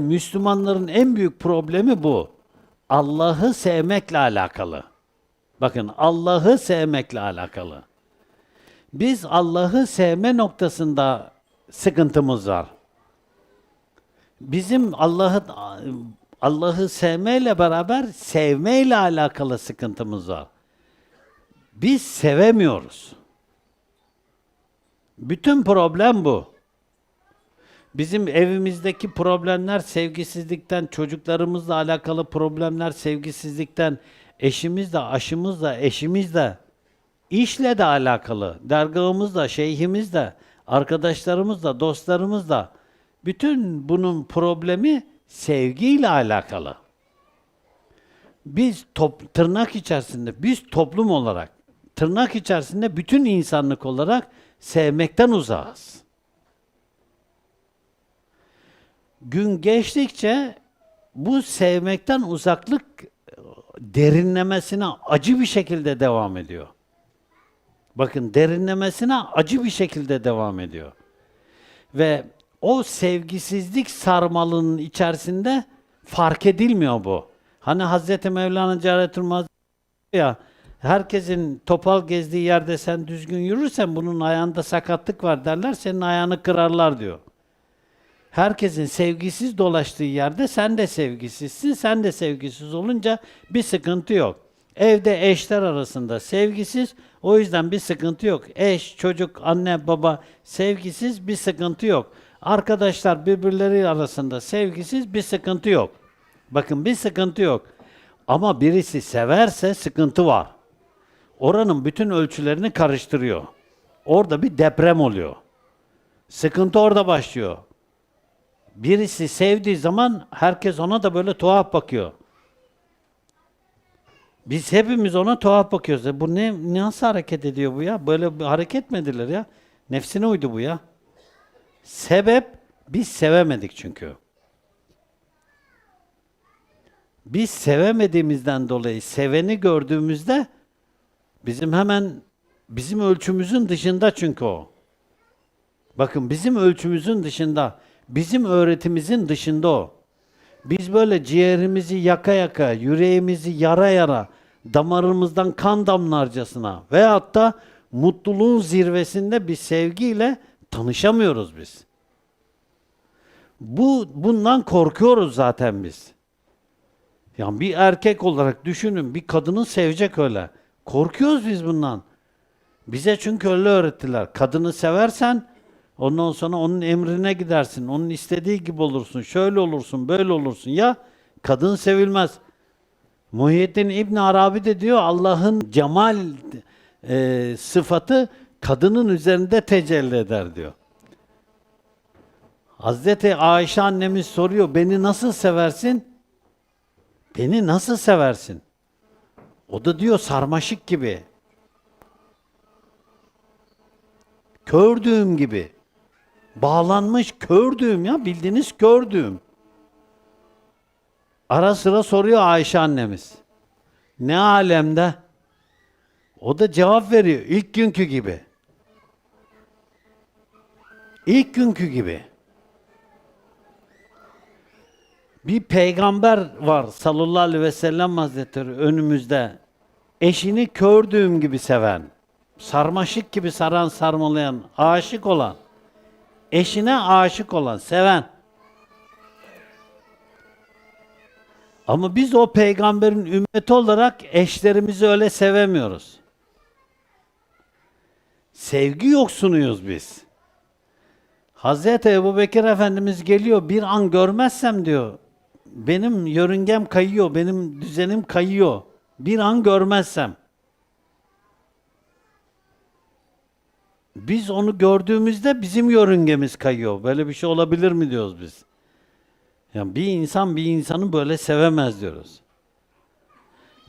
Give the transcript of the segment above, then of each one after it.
Müslümanların en büyük problemi bu. Allah'ı sevmekle alakalı. Bakın Allah'ı sevmekle alakalı. Biz Allah'ı sevme noktasında sıkıntımız var. Bizim Allah'ı Allah'ı sevmeyle beraber sevmeyle alakalı sıkıntımız var. Biz sevemiyoruz. Bütün problem bu. Bizim evimizdeki problemler sevgisizlikten, çocuklarımızla alakalı problemler sevgisizlikten, eşimizle, aşımızla, eşimizle, işle de alakalı, dergahımızla, şeyhimizle, arkadaşlarımızla, dostlarımızla. Bütün bunun problemi sevgiyle alakalı. Biz top, tırnak içerisinde, biz toplum olarak, tırnak içerisinde bütün insanlık olarak sevmekten uzağız. Gün geçtikçe bu sevmekten uzaklık e, derinlemesine acı bir şekilde devam ediyor. Bakın derinlemesine acı bir şekilde devam ediyor. Ve o sevgisizlik sarmalının içerisinde fark edilmiyor bu. Hani Hazreti Mevlana Celalettin Mazlum ya herkesin topal gezdiği yerde sen düzgün yürürsen bunun ayağında sakatlık var derler senin ayağını kırarlar diyor. Herkesin sevgisiz dolaştığı yerde sen de sevgisizsin, sen de sevgisiz olunca bir sıkıntı yok. Evde eşler arasında sevgisiz, o yüzden bir sıkıntı yok. Eş, çocuk, anne, baba sevgisiz bir sıkıntı yok. Arkadaşlar birbirleri arasında sevgisiz bir sıkıntı yok. Bakın bir sıkıntı yok. Ama birisi severse sıkıntı var. Oranın bütün ölçülerini karıştırıyor. Orada bir deprem oluyor. Sıkıntı orada başlıyor. Birisi sevdiği zaman herkes ona da böyle tuhaf bakıyor. Biz hepimiz ona tuhaf bakıyoruz. E bu ne nasıl hareket ediyor bu ya? Böyle hareket mi ya? Nefsine uydu bu ya. Sebep biz sevemedik çünkü. Biz sevemediğimizden dolayı seveni gördüğümüzde bizim hemen bizim ölçümüzün dışında çünkü o. Bakın bizim ölçümüzün dışında, bizim öğretimizin dışında o. Biz böyle ciğerimizi yaka yaka, yüreğimizi yara yara, damarımızdan kan damlarcasına veyahut da mutluluğun zirvesinde bir sevgiyle tanışamıyoruz biz. Bu bundan korkuyoruz zaten biz. Yani bir erkek olarak düşünün bir kadını sevecek öyle. Korkuyoruz biz bundan. Bize çünkü öyle öğrettiler. Kadını seversen ondan sonra onun emrine gidersin. Onun istediği gibi olursun. Şöyle olursun, böyle olursun. Ya kadın sevilmez. Muhyiddin İbn Arabi de diyor Allah'ın cemal e, sıfatı kadının üzerinde tecelli eder diyor. Hazreti Ayşe annemiz soruyor beni nasıl seversin? Beni nasıl seversin? O da diyor sarmaşık gibi. Kördüğüm gibi. Bağlanmış kördüğüm ya bildiğiniz kördüğüm. Ara sıra soruyor Ayşe annemiz. Ne alemde? O da cevap veriyor ilk günkü gibi. İlk günkü gibi. Bir peygamber var sallallahu aleyhi ve sellem hazretleri önümüzde. Eşini kördüğüm gibi seven, sarmaşık gibi saran sarmalayan, aşık olan, eşine aşık olan, seven. Ama biz o peygamberin ümmeti olarak eşlerimizi öyle sevemiyoruz. Sevgi yoksunuyuz biz. Hazreti Ebu Bekir Efendimiz geliyor bir an görmezsem diyor benim yörüngem kayıyor, benim düzenim kayıyor. Bir an görmezsem. Biz onu gördüğümüzde bizim yörüngemiz kayıyor. Böyle bir şey olabilir mi diyoruz biz. Yani bir insan bir insanı böyle sevemez diyoruz.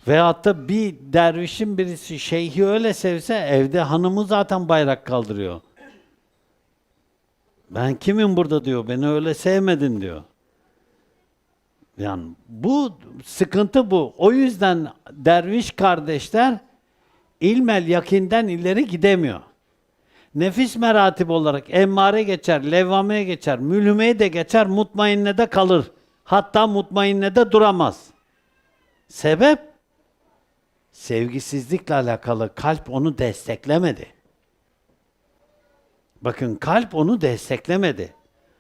Veyahut da bir dervişin birisi şeyhi öyle sevse evde hanımı zaten bayrak kaldırıyor. Ben kimim burada diyor. Beni öyle sevmedin diyor. Yani bu sıkıntı bu. O yüzden derviş kardeşler ilmel yakinden ileri gidemiyor. Nefis meratip olarak emmare geçer, levvameye geçer, mülhümeye de geçer, mutmainne de kalır. Hatta mutmainne de duramaz. Sebep sevgisizlikle alakalı kalp onu desteklemedi. Bakın kalp onu desteklemedi.